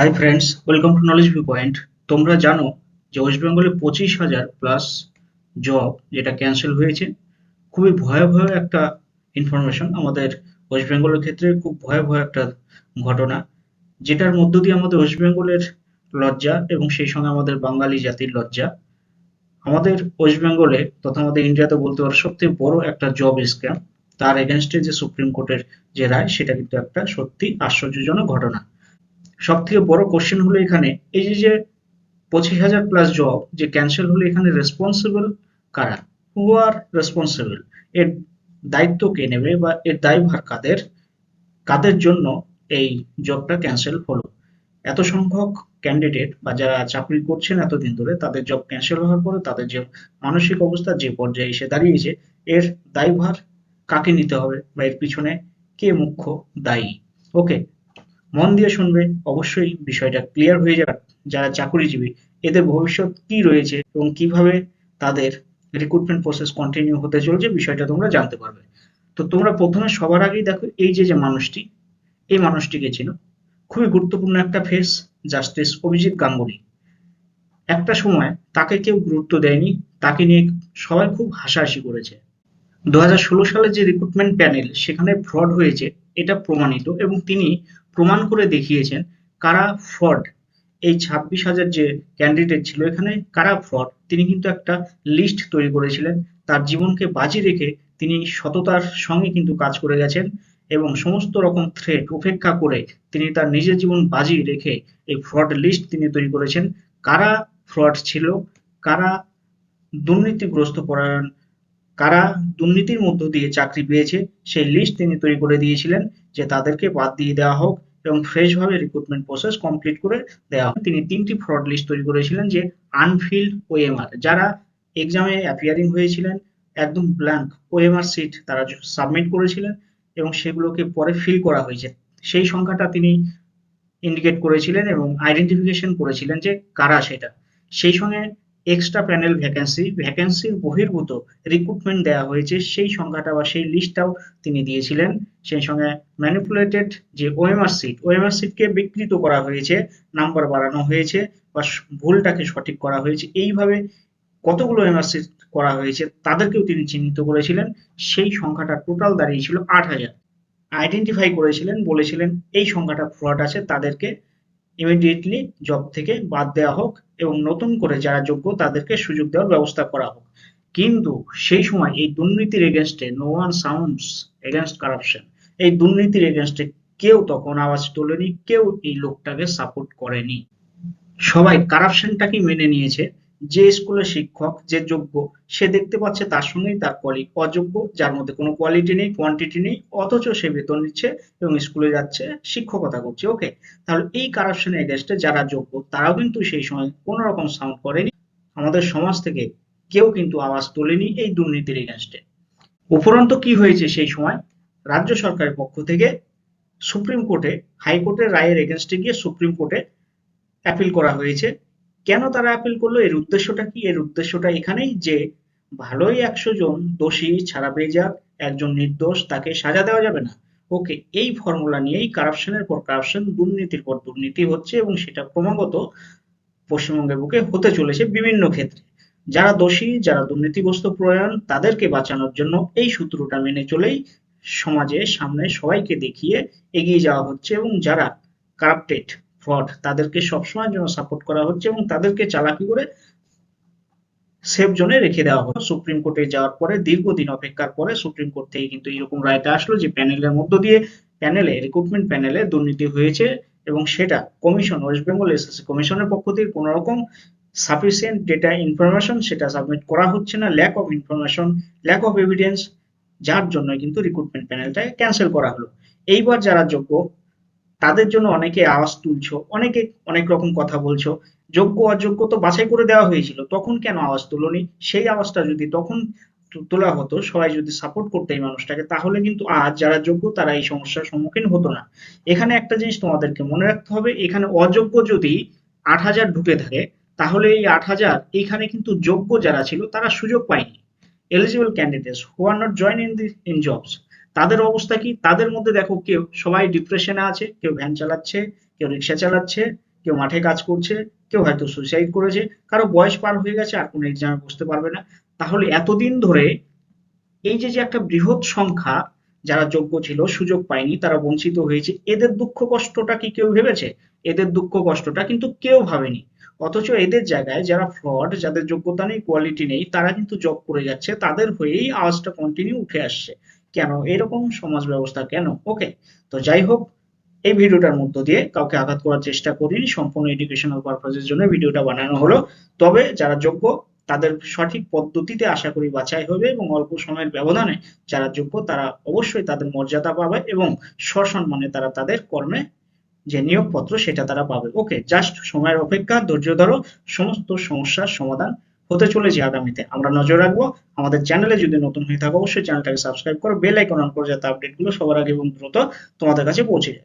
Hi friends welcome to knowledge view point তোমরা জানো যে ওয়েস্ট বেঙ্গলে পঁচিশ হাজার প্লাস জব যেটা ক্যান্সেল হয়েছে, খুবই ভয়াবহ একটা ইনফরমেশন আমাদের ওয়েস্ট বেঙ্গলের ক্ষেত্রে, খুব ভয়াবহ একটা ঘটনা, যেটার মধ্য দিয়ে আমাদের ওয়েস্ট বেঙ্গলের লজ্জা এবং সেই সঙ্গে আমাদের বাঙালি জাতির লজ্জা। আমাদের ওয়েস্ট বেঙ্গলে তথা আমাদের ইন্ডিয়াতে বলতে পারো সবথেকে বড় একটা জব স্ক্যাম তার এগেনস্টে যে সুপ্রিম কোর্টের যে রায়, সেটা কিন্তু একটা সত্যি আশ্চর্যজনক ঘটনা। সব থেকে বড় কোশ্চেন হলো এখানে, এই যে যে পঁচিশ হাজার প্লাস জব যে ক্যান্সেল হলো এখানে রেসপন্সিবল কারা? হু আর রেসপন্সিবল এর দায়িত্ব কে নেবে বা এর দায়ভার কাদের? কাদের জন্য এই জবটা ক্যান্সেল হলো? এত সংখ্যক ক্যান্ডিডেট বা যারা চাকরি করছেন এতদিন ধরে, তাদের জব ক্যান্সেল হওয়ার পরে তাদের যে মানসিক অবস্থা, যে পর্যায়ে এসে দাঁড়িয়েছে, এর দায়ভার কাকে নিতে হবে বা এর পিছনে কে মুখ্য দায়ী? ওকে মন দিয়ে শুনবে, অবশ্যই বিষয়টা ক্লিয়ার হয়ে যাবে। যারা চাকরিজীবী, এদের ভবিষ্যৎ কি রয়েছে এবং কীভাবে তাদের রিক্রুটমেন্ট প্রসেস কন্টিনিউ হতে চলছে বিষয়টা তোমরা জানতে পারবে। তো তোমরা প্রথমে সবার আগেই দেখো, এই যে যে মানুষটি, এই মানুষটিকে চিনো। খুবই গুরুত্বপূর্ণ একটা ফেস জাস্টিস অভিজিৎ গাঙ্গুলি। একটা সময় তাকে কেউ গুরুত্ব দেয়নি, তাকে নিয়ে সবাই খুব হাসাহাসি করেছে। দু সালে যে রিক্রুটমেন্ট প্যানেল সেখানে ফ্রড হয়েছে, এটা প্রমাণিত এবং তিনি প্রমাণ করে দেখিয়েছেন কারা ফ্রড এই ছাব্বিশ হাজার যে ক্যান্ডিডেট ছিল, এখানে কারা ফ্রড তিনি কিন্তু একটা লিস্ট তৈরি করেছিলেন। তার জীবনকে বাজি রেখে তিনি সততার সঙ্গে কিন্তু কাজ করে গেছেন এবং সমস্ত রকম থ্রেট উপেক্ষা করে তিনি তার নিজের জীবন বাজি রেখে এই ফ্রড লিস্ট তিনি তৈরি করেছেন। কারা ফ্রড ছিল, কারা দুর্নীতিগ্রস্ত পরায়ণ, কারা দুর্নীতির মধ্য দিয়ে চাকরি পেয়েছে, সেই লিস্ট তিনি তৈরি করে দিয়েছিলেন যে তাদেরকে বাদ দিয়ে দেওয়া হোক। এবং ফ্রেশ ভাবে রিক্রুটমেন্ট প্রসেস কমপ্লিট করে দেওয়া হোক তিনি তিনটি ফ্রড লিস্ট তৈরি করেছিলেন যে আনফিল্ড ওএমআর যারা এক্সামে অ্যাপিয়ারিং হয়েছিলেন, একদম ব্ল্যাঙ্ক ওএমআর সিট তারা সাবমিট করেছিলেন এবং সেগুলোকে পরে ফিল করা হয়েছে। সেই সংখ্যাটা তিনি ইন্ডিকেট করেছিলেন এবং আইডেন্টিফিকেশন করেছিলেন যে কারা সেটা। সেই সঙ্গে এক্সট্রা প্যানেল ভ্যাকেন্সি ভ্যাকেন্সির বহির্ভূত রিক্রুটমেন্ট দেওয়া হয়েছে, সেই সংখ্যাটা বা সেই লিস্টটাও তিনি দিয়েছিলেন। সেই সঙ্গে ম্যানিপুলেটেড যে ওএমআর সিট ওএমআর সিটকে বিকৃত করা হয়েছে নাম্বার বাড়ানো হয়েছে বা ভুলটাকে সঠিক করা হয়েছে, এইভাবে কতগুলো ওএমআর সিট করা হয়েছে তাদেরকেও তিনি চিহ্নিত করেছিলেন, সেই সংখ্যাটা টোটাল দাঁড়িয়েছিল আট হাজার। আইডেন্টিফাই করেছিলেন, বলেছিলেন এই সংখ্যাটা ফ্রড আছে, তাদেরকে ইমিডিয়েটলি জব থেকে বাদ দেওয়া হোক এবং নতুন করে যারা যোগ্য তাদেরকে সুযোগ দেওয়ার ব্যবস্থা করা হোক। কিন্তু সেই সময় এই দুর্নীতির এগেনস্টে no one sounds against corruption এই দুর্নীতির এগেনস্টে কেউ তখন আওয়াজ তোলেনি, কেউ এই লোকটাকে সাপোর্ট করেনি। সবাই কারাপশনটাকে মেনে নিয়েছে। যে স্কুলের শিক্ষক, যে যোগ্য, সে দেখতে পাচ্ছে তার সঙ্গেই তার কলিগ অযোগ্য, যার মধ্যে কোনো কোয়ালিটি নেই কোয়ান্টিটি নেই, অথচ সে বেতন নিচ্ছে এবং স্কুলে যাচ্ছে, শিক্ষকতা করছে। ওকে তাহলে এই কারাপশনের এগেস্টে যারা যোগ্য, তারাও কিন্তু সেই সময় কোনো রকম সাউন্ড করেনি। আমাদের সমাজ থেকে কেউ কিন্তু আওয়াজ তোলেনি এই দুর্নীতির এগেনস্টে উপরন্ত কি হয়েছে সেই সময়? রাজ্য সরকারের পক্ষ থেকে সুপ্রিম কোর্টে হাইকোর্টের রায়ের এগেনস্টে গিয়ে সুপ্রিম কোর্টে অ্যাপিল করা হয়েছে। কেন তারা অ্যাপিল করল? এর উদ্দেশ্যটা কি? এর উদ্দেশ্যটা এখানেই যে ভালোই একশো জন দোষী ছাড়া পেয়ে যাক, একজন নির্দোষ, তাকে সাজা দেওয়া যাবে না। ওকে, এই ফর্মুলা নিয়েই কারাপশনের পর কারাপশন দুর্নীতির পর দুর্নীতি হচ্ছে এবং সেটা ক্রমাগত পশ্চিমবঙ্গের বুকে হতে চলেছে বিভিন্ন ক্ষেত্রে। যারা দোষী, যারা দুর্নীতিগ্রস্ত প্রয়াণ, তাদেরকে বাঁচানোর জন্য এই সূত্রটা মেনে চলেই সমাজে, সামনে সবাইকে দেখিয়ে এগিয়ে যাওয়া হচ্ছে এবং যারা কারাপ্টেড ফ্রড তাদেরকে সবসময়ের জন্য সাপোর্ট করা হচ্ছে এবং তাদেরকে চালাকি করে সেফ জোনে রেখে দেওয়া হলো সুপ্রিম কোর্টে যাওয়ার পরে, দীর্ঘদিন অপেক্ষার পরে সুপ্রিম কোর্ট থেকে কিন্তু এরকম রায়টা আসলো যে প্যানেলের মধ্য দিয়ে, প্যানেলে রিক্রুটমেন্ট প্যানেলে দুর্নীতি হয়েছে এবং সেটা কমিশন ওয়েস্ট বেঙ্গল এসএসসি কমিশনের পক্ষ থেকে কোনো রকম সাফিসিয়েন্ট ডেটা ইনফরমেশন সেটা সাবমিট করা হচ্ছে না। Lack of information lack of evidence যার জন্য কিন্তু রিক্রুটমেন্ট প্যানেলটাকে ক্যান্সেল করা হলো। এইবার যারা যোগ্য, তাদের জন্য অনেকে আওয়াজ তুলছো, অনেকে অনেক রকম কথা বলছো। যোগ্য, অযোগ্য তো বাছাই করে দেওয়া হয়েছিল, তখন কেন আওয়াজ তুলনি? সেই আওয়াজটা যদি তখন তোলা হতো, সবাই যদি সাপোর্ট করতো এই মানুষটাকে, তাহলে কিন্তু আজ যারা যোগ্য, তারা এই সমস্যার সম্মুখীন হতো না। এখানে একটা জিনিস তোমাদেরকে মনে রাখতে হবে, এখানে অযোগ্য যদি আট হাজার ঢুকে থাকে, তাহলে এই আট হাজার এইখানে কিন্তু যোগ্য যারা ছিল, তারা সুযোগ পায়নি। Eligible candidates who are not join in the in jobs তাদের অবস্থা কি? তাদের মধ্যে দেখো কেউ, সবাই ডিপ্রেশনে আছে, কেউ ভ্যান চালাচ্ছে, কেউ রিক্সা চালাচ্ছে, কেউ মাঠে কাজ করছে, কেউ হয়তো সুইসাইড করেছে, কারও বয়স পার হয়ে গেছে, আর কোনো এক্সামে বসতে পারবে না। তাহলে এতদিন ধরে এই যে যে একটা বৃহৎ সংখ্যা যারা যোগ্য ছিল, সুযোগ পায়নি, তারা বঞ্চিত হয়েছে, এদের দুঃখ কষ্টটা কি কেউ ভেবেছে? এদের দুঃখ কষ্টটা কিন্তু কেউ ভাবেনি। অথচ এদের জায়গায় যারা ফ্রড যাদের যোগ্যতা নেই কোয়ালিটি নেই, তারা কিন্তু জব করে যাচ্ছে, তাদের হয়েই আওয়াজটা কন্টিনিউ উঠে আসছে। কেন? এরকম সমাজ ব্যবস্থা কেন? ওকে তো যাই হোক, এই ভিডিওটার মধ্য দিয়ে কাউকে আঘাত করার চেষ্টা করিনি, সম্পূর্ণ এডুকেশনাল পারপাসের জন্য ভিডিওটা বানানো হলো। তবে যারা যোগ্য, তাদের সঠিক পদ্ধতিতে আশা করি বাছাই হবে এবং অল্প সময়ের ব্যবধানে যারা যোগ্য, তারা অবশ্যই তাদের মর্যাদা পাবে এবং সসম্মানে তারা তাদের কর্মে যে নিয়োগপত্র সেটা তারা পাবে। ওকে জাস্ট সময়ের অপেক্ষা, ধৈর্য ধরো, সমস্ত সমস্যার সমাধান হতে চলেছে আগামীতে। আমরা নজর রাখব, আমাদের চ্যানেলে যদি নতুন হয়ে থাকো, অবশ্যই চ্যানেলটাকে সাবস্ক্রাইব করো বেল আইকন অন করে যাতে আপডেটগুলো সবার আগে এবং দ্রুত তোমাদের কাছে পৌঁছে যায়।